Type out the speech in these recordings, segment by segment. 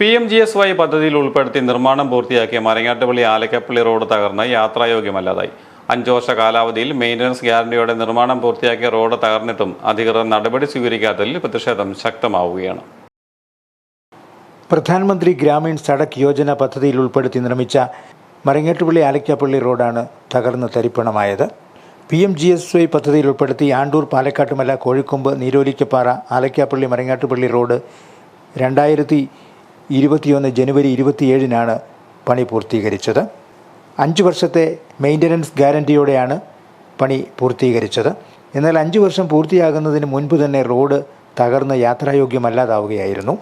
P M G S Y പദ്ധതിയിൽ ഉൾപ്പെടുത്തി നിർമ്മാണം പൂർത്തിയാക്കിയ മരങ്ങാട്ടുപള്ളി ആലക്കപ്പള്ളി റോഡ് തകർന്ന് യാത്രായോഗ്യമല്ലാതായി. അഞ്ചു വർഷ കാലാവധിയിൽ മെയിന്റനൻസ് ഗ്യാരണ്ടിയോടെ നിർമ്മാണം പൂർത്തിയാക്കിയ റോഡ് തകർന്നിട്ടും അധികൃതർ നടപടി സ്വീകരിക്കാത്തതിൽ പ്രതിഷേധം ശക്തമാവുകയാണ്. പ്രധാനമന്ത്രി ഗ്രാമീൺ സടക് യോജന പദ്ധതിയിൽ ഉൾപ്പെടുത്തി നിർമ്മിച്ച മരങ്ങാട്ടുപള്ളി ആലക്കാപ്പള്ളി റോഡാണ് തകർന്ന് തരിപ്പണമായത്. P M G S Y പദ്ധതിയിൽ ഉൾപ്പെടുത്തി ആണ്ടൂർ പാലക്കാട്ടുമല കോഴിക്കൊമ്പ് നീരോലിക്കപ്പാറ ആലക്കാപ്പള്ളി മരങ്ങാട്ടുപള്ളി റോഡ് രണ്ടായിരത്തി ഇരുപത്തിയൊന്ന് ജനുവരി ഇരുപത്തിയേഴിനാണ് പണി പൂർത്തീകരിച്ചത്. അഞ്ച് വർഷത്തെ മെയിന്റനൻസ് ഗ്യാരണ്ടിയോടെയാണ് പണി പൂർത്തീകരിച്ചത്. എന്നാൽ അഞ്ച് വർഷം പൂർത്തിയാകുന്നതിന് മുൻപ് തന്നെ റോഡ് തകർന്ന് യാത്രായോഗ്യമല്ലാതാവുകയായിരുന്നു.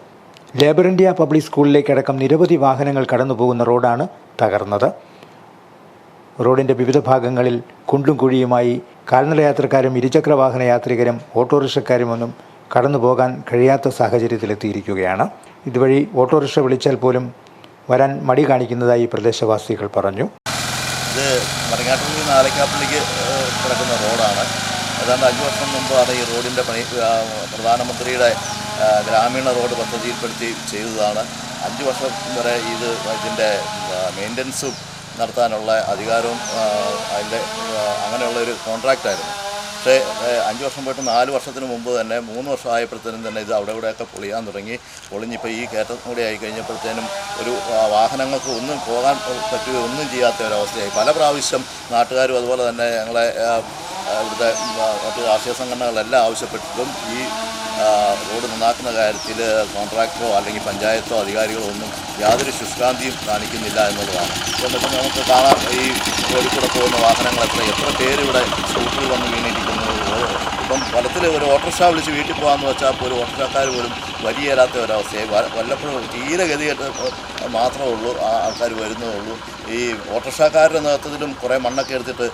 ലേബർ ഇന്ത്യ പബ്ലിക് സ്കൂളിലേക്കടക്കം നിരവധി വാഹനങ്ങൾ കടന്നു പോകുന്ന റോഡാണ് തകർന്നത്. റോഡിന്റെ വിവിധ ഭാഗങ്ങളിൽ കുണ്ടും കുഴിയുമായി കാൽനട യാത്രക്കാരും ഇരുചക്ര വാഹന യാത്രികരും ഓട്ടോറിക്ഷക്കാരുമൊന്നും കടന്നു പോകാൻ കഴിയാത്ത സാഹചര്യത്തിലെത്തിയിരിക്കുകയാണ്. ഇതുവഴി ഓട്ടോറിക്ഷ വിളിച്ചാൽ പോലും വരാൻ മടി കാണിക്കുന്നതായി പ്രദേശവാസികൾ പറഞ്ഞു. ഇത് മരങ്ങാട്ടുപള്ളി നിന്ന് ആലക്കാപ്പള്ളിക്ക് കിടക്കുന്ന റോഡാണ്. ഏതാണ്ട് അഞ്ച് വർഷം മുമ്പാണ് ഈ റോഡിന്റെ പണി പ്രധാനമന്ത്രിയുടെ ഗ്രാമീണ റോഡ് പദ്ധതിയിൽപ്പെടുത്തി ചെയ്തതാണ്. അഞ്ച് വർഷം വരെ ഇത് ഇതിന്റെ മെയിന്റനൻസും നടത്താനുള്ള അധികാരവും അതിന്റെ അങ്ങനെയുള്ള ഒരു കോൺട്രാക്റ്റായിരുന്നു പക്ഷേ അഞ്ച് വർഷം പോയിട്ട് നാല് വർഷത്തിന് മുമ്പ് തന്നെ മൂന്ന് വർഷം ആയപ്പോഴത്തേനും തന്നെ ഇത് അവിടെ ഇവിടെയൊക്കെ പൊളിയാൻ തുടങ്ങി. പൊളിഞ്ഞിപ്പോൾ ഈ കയറ്റം കൂടി ആയി കഴിഞ്ഞപ്പോഴത്തേനും ഒരു വാഹനങ്ങൾക്ക് ഒന്നും പോകാൻ പറ്റുകയോ ഒന്നും ചെയ്യാത്ത ഒരവസ്ഥയായി. പല പ്രാവശ്യം നാട്ടുകാരും അതുപോലെ തന്നെ ഞങ്ങളെ ഇവിടുത്തെ മറ്റ് രാഷ്ട്രീയ സംഘടനകളെല്ലാം ആവശ്യപ്പെട്ടിട്ടും ഈ റോഡ് നന്നാക്കുന്ന കാര്യത്തിൽ കോൺട്രാക്ടറോ അല്ലെങ്കിൽ പഞ്ചായത്തോ അധികാരികളോ ഒന്നും യാതൊരു ശുഷ്കാന്തിയും കാണിക്കുന്നില്ല എന്നുള്ളതാണ്. ഇപ്പം നമുക്ക് കാണാം ഈ റോഡിൽ കൂടെ പോകുന്ന വാഹനങ്ങൾ എത്ര പേര് ഇവിടെ സ്കൂട്ടറിൽ വന്ന് ഇപ്പം ഫലത്തിൽ ഒരു ഓട്ടോറിക്ഷ വിളിച്ച് വീട്ടിൽ പോകാമെന്ന് വെച്ചാൽ ഒരു ഓട്ടോറിക്ഷക്കാർ പോലും വരിയേരാത്ത ഒരവസ്ഥയായി വല്ലപ്പോഴും തീരെ മാത്രമേ ഉള്ളൂ ആ ആൾക്കാർ വരുന്നേ ഉള്ളൂ. ഈ ഓട്ടോറിക്ഷക്കാരുടെ നേതൃത്വത്തിലും കുറേ മണ്ണൊക്കെ എടുത്തിട്ട്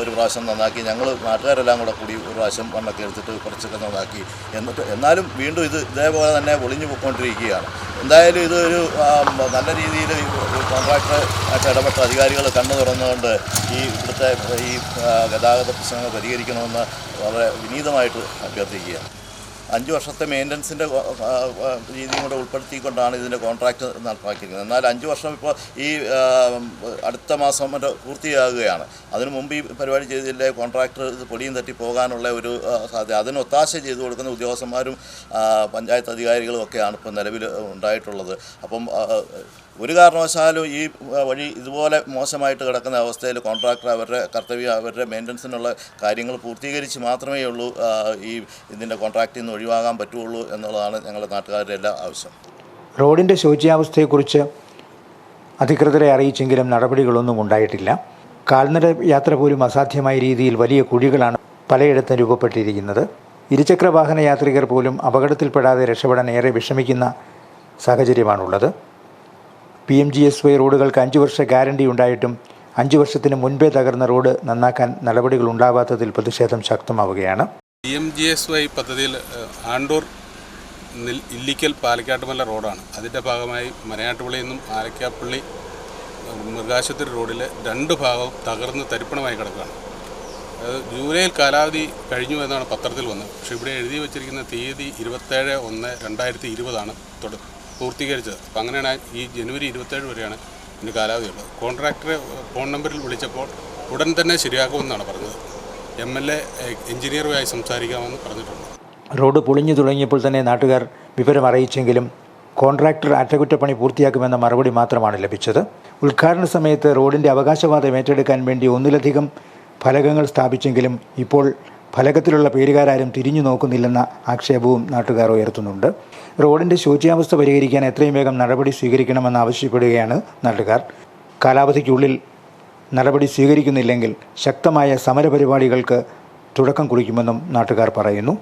ഒരു പ്രാവശ്യം നന്നാക്കി. ഞങ്ങൾ നാട്ടുകാരെല്ലാം കൂടെ കൂടി ഒരു പ്രാവശ്യം മണ്ണൊക്കെ എടുത്തിട്ട് കുറച്ചൊക്കെ നന്നാക്കി. എന്നിട്ട് എന്നാലും വീണ്ടും ഇത് ഇതേപോലെ തന്നെ ഒളിഞ്ഞു പോയിക്കൊണ്ടിരിക്കുകയാണ്. എന്തായാലും ഇതൊരു നല്ല രീതിയിൽ കോൺട്രാക്ടർ ആയിട്ട് ഇടപെട്ട അധികാരികൾ കണ്ണു തുറന്നുകൊണ്ട് ഈ ഇവിടുത്തെ ഈ ഗതാഗത പ്രശ്നങ്ങൾ പരിഹരിക്കണമെന്ന് വളരെ വിനീതമായിട്ട് അഭ്യർത്ഥിക്കുകയാണ്. അഞ്ച് വർഷത്തെ മെയിന്റനൻസിന്റെ രീതിയും കൂടെ ഉൾപ്പെടുത്തിക്കൊണ്ടാണ് ഇതിന്റെ കോൺട്രാക്റ്റ് നടപ്പാക്കിയിരിക്കുന്നത്. എന്നാൽ അഞ്ച് വർഷം ഇപ്പോൾ ഈ അടുത്ത മാസം മറ്റോ പൂർത്തിയാകുകയാണ്. അതിനു മുമ്പ് ഈ പരിപാടി ചെയ്തില്ലേ? കോൺട്രാക്ടർ ഇത് പൊടിയും തട്ടി പോകാനുള്ള ഒരു സാധ്യത. അതിന് ഒത്താശ ചെയ്തു കൊടുക്കുന്ന ഉദ്യോഗസ്ഥന്മാരും പഞ്ചായത്ത് അധികാരികളും ഒക്കെയാണ് ഇപ്പോൾ നിലവിൽ ഉണ്ടായിട്ടുള്ളത്. അപ്പം ഒരു കാരണവശാലും ഈ വഴി ഇതുപോലെ മോശമായിട്ട് കിടക്കുന്ന അവസ്ഥയിൽ കോൺട്രാക്ടർ അവരുടെ കർത്തവ്യം അവരുടെ മെയിന്റനൻസിനുള്ള കാര്യങ്ങൾ പൂർത്തീകരിച്ച് മാത്രമേ ഉള്ളൂ ഈ ഇതിന്റെ കോൺട്രാക്റ്റിൽ നിന്ന് ഒഴിവാകാൻ പറ്റുള്ളൂ എന്നുള്ളതാണ് ഞങ്ങളുടെ നാട്ടുകാരുടെ എല്ലാ ആവശ്യം. റോഡിന്റെ ശോച്യാവസ്ഥയെക്കുറിച്ച് അധികൃതരെ അറിയിച്ചെങ്കിലും നടപടികളൊന്നും ഉണ്ടായിട്ടില്ല. കാൽനട യാത്ര പോലും അസാധ്യമായ രീതിയിൽ വലിയ കുഴികളാണ് പലയിടത്തും രൂപപ്പെട്ടിരിക്കുന്നത്. ഇരുചക്ര വാഹന യാത്രികർ പോലും അപകടത്തിൽപ്പെടാതെ രക്ഷപ്പെടാൻ ഏറെ വിഷമിക്കുന്ന സാഹചര്യമാണുള്ളത്. P M G S Y റോഡുകൾക്ക് അഞ്ച് വർഷ ഗ്യാരണ്ടി ഉണ്ടായിട്ടും അഞ്ച് വർഷത്തിന് മുൻപേ തകർന്ന റോഡ് നന്നാക്കാൻ നടപടികൾ ഉണ്ടാവാത്തതിൽ പ്രതിഷേധം ശക്തമാവുകയാണ്. P M G S Y പദ്ധതിയിൽ ആണ്ടൂർ ഇല്ലിക്കൽ പാലക്കാട്ടുമല റോഡാണ്. അതിന്റെ ഭാഗമായി മരയാട്ടുപള്ളിയിൽ നിന്നും ആലക്കാപ്പള്ളി മൃഗാശുപത്രി റോഡിലെ രണ്ട് ഭാഗവും തകർന്ന് തരിപ്പണമായി കിടക്കുകയാണ്. അത് ജൂലൈയിൽ കാലാവധി കഴിഞ്ഞു എന്നാണ് പത്രത്തിൽ വന്നത്. പക്ഷേ ഇവിടെ എഴുതി വച്ചിരിക്കുന്ന തീയതി ഇരുപത്തേഴ് ഒന്ന് രണ്ടായിരത്തി ഇരുപതാണ് തുട പൂർത്തീകരിച്ചത്. അപ്പം അങ്ങനെയാണ് ഈ ജനുവരി ഇരുപത്തേഴ് വരെയാണ് ഇതിന് കാലാവധിയുള്ളത് കോൺട്രാക്ടറെ ഫോൺ നമ്പറിൽ വിളിച്ചപ്പോൾ ഉടൻ തന്നെ ശരിയാക്കുമെന്നാണ് പറഞ്ഞത്. എം എൽ എ എഞ്ചിനീയറുമായി സംസാരിക്കാമെന്ന് പറഞ്ഞിട്ടുണ്ട്. റോഡ് പൊളിഞ്ഞു തുടങ്ങിയപ്പോൾ തന്നെ നാട്ടുകാർ വിവരം അറിയിച്ചെങ്കിലും കോൺട്രാക്ടർ അറ്റകുറ്റപ്പണി പൂർത്തിയാക്കുമെന്ന മറുപടി മാത്രമാണ് ലഭിച്ചത്. ഉദ്ഘാടന സമയത്ത് റോഡിന്റെ അവകാശവാദം ഏറ്റെടുക്കാൻ വേണ്ടി ഒന്നിലധികം ഫലകങ്ങൾ സ്ഥാപിച്ചെങ്കിലും ഇപ്പോൾ ഫലകത്തിലുള്ള പേരുകാരും തിരിഞ്ഞു നോക്കുന്നില്ലെന്ന ആക്ഷേപവും നാട്ടുകാർ ഉയർത്തുന്നുണ്ട്. റോഡിന്റെ ശോച്യാവസ്ഥ പരിഹരിക്കാൻ എത്രയും വേഗം നടപടി സ്വീകരിക്കണമെന്ന് ആവശ്യപ്പെടുകയാണ് നാട്ടുകാർ. കാലാവധിക്കുള്ളിൽ നടപടി സ്വീകരിക്കുന്നില്ലെങ്കിൽ ശക്തമായ സമരപരിപാടികൾക്ക് തുടക്കം കുറിക്കുമെന്നും നാട്ടുകാർ പറയുന്നു.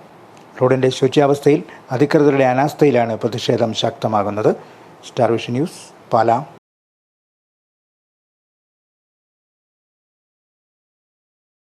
റോഡിന്റെ ശുചിയാവസ്ഥയിൽ അധികൃതരുടെ അനാസ്ഥയിലാണ് പ്രതിഷേധം ശക്തമാകുന്നത്. Star vision news Pala.